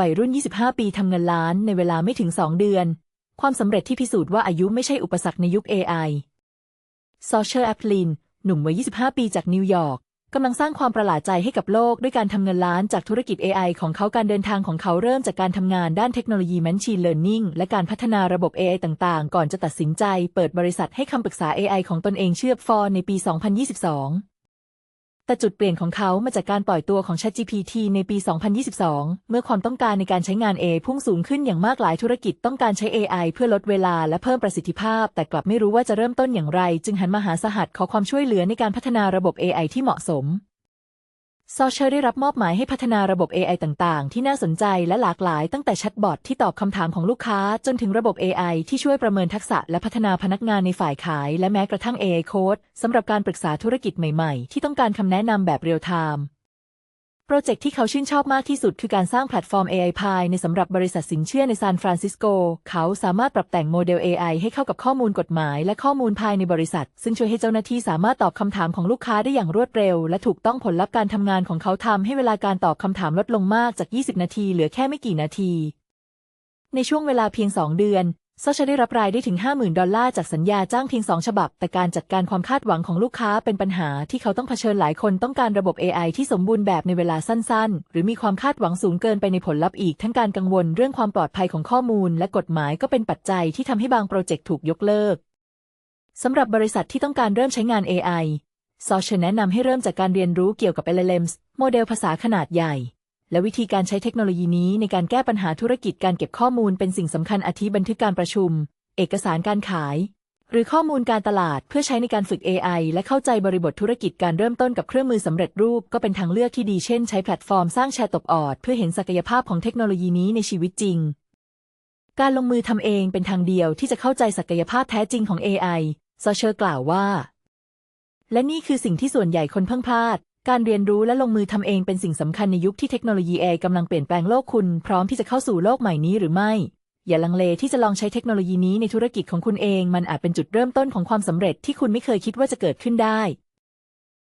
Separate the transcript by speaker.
Speaker 1: วัยรุ่น 25 ปีทำเงินล้านในเวลาไม่ถึง 2 เดือน ความสำเร็จที่พิสูจน์ว่าอายุไม่ใช่อุปสรรคในยุค AI ซอเชอร์แอปลิน หนุ่มวัย 25 ปีจากนิวยอร์กกำลังสร้างความประหลาดใจให้กับโลกด้วยการทำเงินล้านจากธุรกิจ AI ของเขาการเดินทางของเขาเริ่มจากการทำงานด้านเทคโนโลยี Machine Learning และการพัฒนาระบบ AI ต่างๆ ก่อนจะตัดสินใจ เปิดบริษัทให้คำปรึกษา AI ของตนเองเชื่อฟอร์ในปี 2022 แต่จุดเปลี่ยนของเขามาจากการปล่อยตัวของ ChatGPT ในปี 2022 เมื่อความต้องการในการใช้งาน AI พุ่งสูงขึ้นอย่างมากหลายธุรกิจต้องการใช้ AI เพื่อลดเวลาและเพิ่มประสิทธิภาพ แต่กลับไม่รู้ว่าจะเริ่มต้นอย่างไร จึงหันมาหาสหัสขอความช่วยเหลือในการพัฒนาระบบ AI ที่เหมาะสม ซอเชอร์ได้รับมอบหมายให้พัฒนาระบบ AI ต่าง ๆ ที่น่าสนใจและหลากหลายตั้งแต่แชทบอทที่ตอบคำถามของลูกค้า จนถึงระบบ AI ที่ช่วยประเมินทักษะและพัฒนาพนักงานในฝ่ายขาย และแม้กระทั่ง AI Code สำหรับการปรึกษาธุรกิจใหม่ ๆ ที่ต้องการคำแนะนำแบบเรียลไทม์ โปรเจกต์ที่เขาชื่นชอบมากที่สุดคือการสร้างแพลตฟอร์ม AI ภายในสำหรับบริษัทสินเชื่อในซานฟรานซิสโก เขาสามารถปรับแต่งโมเดล AI ให้เข้ากับข้อมูลกฎหมายและข้อมูลภายในบริษัท ซึ่งช่วยให้เจ้าหน้าที่สามารถตอบคำถามของลูกค้าได้อย่างรวดเร็ว และถูกต้องผลลัพธ์การทำงานของเขาทำให้เวลาการตอบคำถามลดลงมากจาก 20 นาทีเหลือแค่ไม่กี่นาที ในช่วงเวลาเพียง 2 เดือน ซอชได้รับรายได้ถึง 50,000 ดอลลาร์จากสัญญาจ้างเพียง2ฉบับ แต่การจัดการความคาดหวังของลูกค้าเป็นปัญหาที่เขาต้องเผชิญหลายคนต้องการระบบ AI ที่สมบูรณ์แบบในเวลาสั้นๆ หรือมีความคาดหวังสูงเกินไปในผลลัพธ์อีก ทั้งการกังวลเรื่องความปลอดภัยของข้อมูล และกฎหมายก็เป็นปัจจัยที่ทำให้บางโปรเจกต์ถูกยกเลิกสำหรับบริษัทที่ต้องการเริ่มใช้งาน AI ซอชแนะนำให้เริ่มจากการเรียนรู้เกี่ยวกับ LLMs โมเดลภาษาขนาดใหญ่ และวิธีการใช้เทคโนโลยีนี้ในการแก้ปัญหาธุรกิจการเก็บข้อมูลเป็นสิ่งสำคัญอาทิบันทึกการประชุม เอกสารการขาย หรือข้อมูลการตลาดเพื่อใช้ในการฝึก AI และเข้าใจบริบทธุรกิจการเริ่มต้นกับเครื่องมือสำเร็จรูปก็เป็นทางเลือกที่ดีเช่นใช้แพลตฟอร์มสร้างแชร์ตบออดเพื่อเห็นศักยภาพของเทคโนโลยีนี้ในชีวิตจริง การลงมือทำเองเป็นทางเดียวที่จะเข้าใจศักยภาพแท้จริงของ AI ซอเชอร์กล่าวว่า และนี่คือสิ่งที่ส่วนใหญ่คนเพิ่งพลาด การเรียนรู้และลงมือทำเองเป็นสิ่งสำคัญในยุคที่เทคโนโลยี AI กำลังเปลี่ยนแปลงโลกคุณพร้อมที่จะเข้าสู่โลกใหม่นี้หรือไม่ อย่าลังเลที่จะลองใช้เทคโนโลยีนี้ในธุรกิจของคุณเอง มันอาจเป็นจุดเริ่มต้นของความสำเร็จที่คุณไม่เคยคิดว่าจะเกิดขึ้นได้